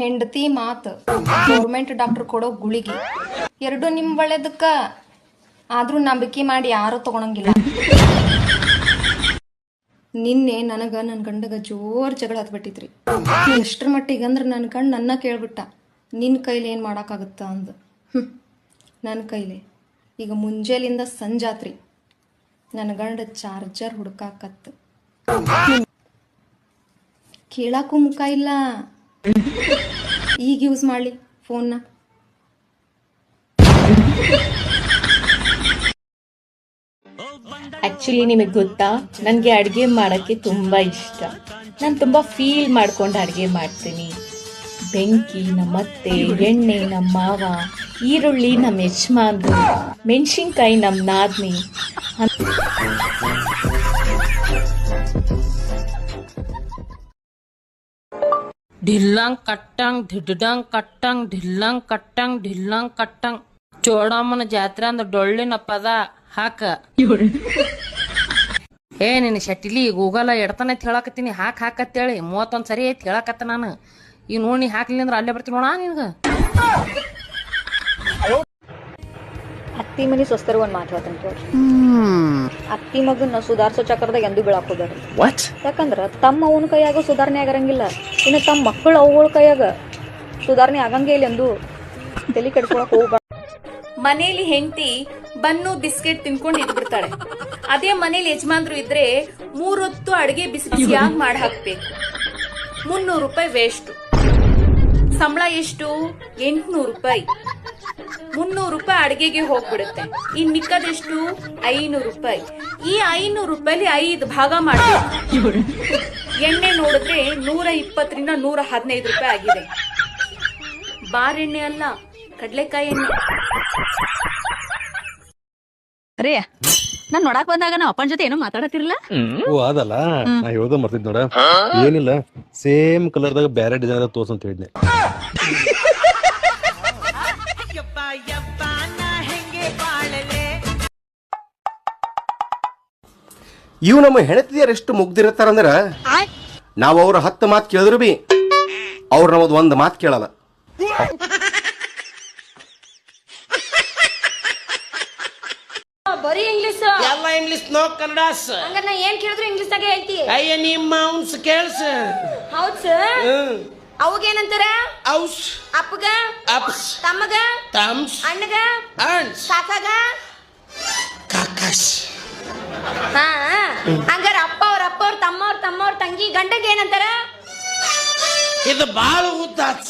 ಹೆಂಡತಿ ಮಾತು. Government doctor ಕೊಡೋ ಗುಳಿಗೆ. ಎರಡು ನಿಮ್ ಒಳ್ಳೇದಕ್ಕ. ಆದ್ರೂ ನಂಬಿಕೆ ಮಾಡಿ ಯಾರು ತಗೊಳಂಗಿಲ್ಲ. ನಿನ್ನೆ ನನಗ ನನ್ನ ಗಂಡಗ ಜೋರ್ ಜಗಳ ಹತ್ಬಿಟ್ಟಿದ್ರಿ ಎಷ್ಟ್ರ ಮಟ್ಟಿಗೆ ಅಂದ್ರೆ ನನ್ನ ಗಂಡ ನನ್ನ ಕೇಳ್ಬಿಟ್ಟ. ನಿನ್ನ ಕೈಲಿ ಏನು ಮಾಡೋಕ್ಕಾಗುತ್ತ ಅಂದ. ನನ್ನ ಕೈಲಿ. ಈಗ ಮುಂಜಾಲಿಂದ ಸಂಜಾತ್ರಿ. ನನ್ನ ಗಂಡ ಚಾರ್ಜರ್ ಹುಡುಕಾಕತ್ತ. ಕೇಳಕ್ಕೂ ಮುಖ ಇಲ್ಲ. ಈಗ ಯೂಸ್ ಮಾಡಲಿ ಫೋನ್ನ ಆಕ್ಚುಲಿ ನಿಮಗೆ ಗೊತ್ತಾ? ನನಗೆ ಅಡುಗೆ ಮಾಡೋಕ್ಕೆ ತುಂಬ ಇಷ್ಟ. ನಾನು ತುಂಬ ಫೀಲ್ ಮಾಡ್ಕೊಂಡು ಅಡುಗೆ ಮಾಡ್ತೀನಿ. ಬೆಂಕಿ ನಮ್ಮತ್ತೆ ಎಣ್ಣೆ ನಮ್ಮ ಮಾವ, ಈರುಳ್ಳಿ ನಮ್ಮ ಯಜಮಾನ್ರು, ಮೆಣಸಿನ್ಕಾಯಿ ನಮ್ಮ ನಾದ್ನಿ. ఢిల్లాంగ్ కట్టంగ్ ధిడ్డంగ్ కట్టంగ్ ಢಿಲ್ಲಂಗ್ కట్టంగ్ ಢಿಲ್ಲಂಗ್ కట్టంಗ್ ಚೋಡಮ್ಮನ ಜಾತ್ರೆಂದ ಡೊಳ್ಳಿನ ಪದ ಹಾಕ. ಏ, ನಿನ್ನ ಶಟಿಲಿ ಗೂಗಲ್ ಎಡ್ತಾನೆ ಹೇಳಕತ್ತೀನಿ. ಹಾಕ್ ಹಾಕತ್ತೇಳಿ ಮೂವತ್ತೊಂದ್ ಸರಿ ಐತಿ ಹೇಳಕತ್ತ ನಾನು. ಈ ನೋಡಿ ಹಾಕ್ಲಿ ಅಂದ್ರೆ ಅಲ್ಲೇ ಬರ್ತೀನಿ ನೋಡ ನಿನ್ಗ. ಅತ್ತಿ ಮನಿ ಸ್ವಸ್ಥರು ಒಂದು ಮಾತು ಹೇಳ್ತೀನಿ ಕೇಳ್ರಿ ಅತ್ತಿ ಮಗನ್ನ ಸುಧಾರಿಸೋ ಚಕ್ರದಾಗ ಎಂದೂ ಬೀಳಾಕ್ ಯಾಕಂದ್ರ ತಮ್ಮ ಅವನ ಕೈಯಾಗ ಸುಧಾರಣೆ ಆಗರಂಗಿಲ್ಲ ಇನ್ನು ತಮ್ಮ ಮಕ್ಕಳು ಅವುಗಳ ಕೈಯಾಗ ಸುಧಾರಣೆ ಆಗಂಗೇ ಇಲ್ಲ ಎಂದು ತಲೆ ಕೆಡ್ಕೊಳಕ್ ಹೋಗ್ಬಾರ್ದು ಮನೇಲಿ ಹೆಂಡತಿ ಬನ್ನು ಬಿಸ್ಕೆಟ್ ತಿನ್ಕೊಂಡು ಇದ್ಬಿಡ್ತಾಳೆ ಅದೇ ಮನೇಲಿ ಯಜಮಾನ್ರು ಇದ್ರೆ ಮೂರೊತ್ತು ಅಡಿಗೆ ಬಿಸಿ ಬಿಸಿಯಾಗಿ ಮಾಡಿ ಹಾಕ್ಬೇಕು. ಮುನ್ನೂರು ರೂಪಾಯಿ ವೇಸ್ಟ್ ಸಂಬಳ ಎಷ್ಟು? ಎಂಟ್ನೂರು ರೂಪಾಯಿ. ಮುನ್ನೂರು ರೂಪಾಯಿ ಅಡಿಗೆಗೆ ಹೋಗ್ಬಿಡುತ್ತೆ. ಇನ್ ಮಿಕ್ಕದೆಷ್ಟು? ಐನೂರು ರೂಪಾಯಿ. ಈ ಐನೂರು ರೂಪಾಯಿ ಐದು ಭಾಗ ಮಾಡ ಎಣ್ಣೆ ನೋಡಿದ್ರೆ ನೂರ ಇಪ್ಪತ್ತರಿಂದ ನೂರ ಹದಿನೈದು ರೂಪಾಯಿ ಆಗಿದೆ. ಬಾರೆಣ್ಣೆ ಅಲ್ಲ ಕಡ್ಲೆಕಾಯಿ ಎಣ್ಣೆ. ಅರೇ ನಾನ್ ನೋಡಕ್ ಬಂದಾಗ ನಾವು ಅಪ್ಪನ ಜೊತೆ ಏನೋ ಮಾತಾಡತಿರ್ಲ ಓ ಅದಲ್ಲ? ನಾ ಹೇಳ್ದ ಮರ್ತಿದ್ ನೋಡ. ಏನಿಲ್ಲ ಸೇಮ್ ಕಲರ್ದಾಗ ಬ್ಯಾರೆ ಡಿಸೈನ್ ತೋರ್ಸ್ ಅಂತ ಹೇಳಿದ್ನೆ. ಇವು ನಮ್ಮ ಹೆಣತಿಯರ್ ಎಷ್ಟು ಮುಗ್ದಿರ್ತಾರಂದ್ರ? ನಾವು ಅವ್ರ ಹತ್ತು ಮಾತು ಕೇಳಿದ್ರು ಬಿ ಅವ್ರು ನಮ್ದು ಒಂದು ಮಾತು ಕೇಳಲ್ಲ. ಬರೀ ಇಂಗ್ಲಿಷ್ ಎಲ್ಲ ಇಂಗ್ಲಿಷ್ ನೋ ಕನ್ನಡ ಹಂಗಾರೆ ನಾ ಏನ್ ಕೇಳಿದ್ರು ಇಂಗ್ಲಿಷ್ ದಾಗ ಹೇಳ್ತಿ. ಅಯ್ಯ ನಿಮ್ಮ ಅವ್ನ್ಸ್ ಕೇಳ್ಸ ಹೌದ್ ಸರ್ ಅವಾಗ ಏನಂತಾರ? ಔಸ್. ಅಪ್ಪಗ ಅಪ್ಸ್. ತಮ್ಮಗ ತಮ್ಸ್. ಅಣ್ಣಗ ಅಣ್ಸ್ ಕಾಕಾಗ. ಕಾಕಸ್ ಹಾ ಹಂಗಾರ ಅಪ್ಪ ಅವ್ರ ಅಪ್ಪ ಅವ್ರ ತಮ್ಮ ಅವ್ರ ತಮ್ಮ ಅವ್ರ ತಂಗಿ ಗಂಡಗೆ ಏನಂತಾರ? ಇದು ಬಾಳ ಉದ್ದಾತ್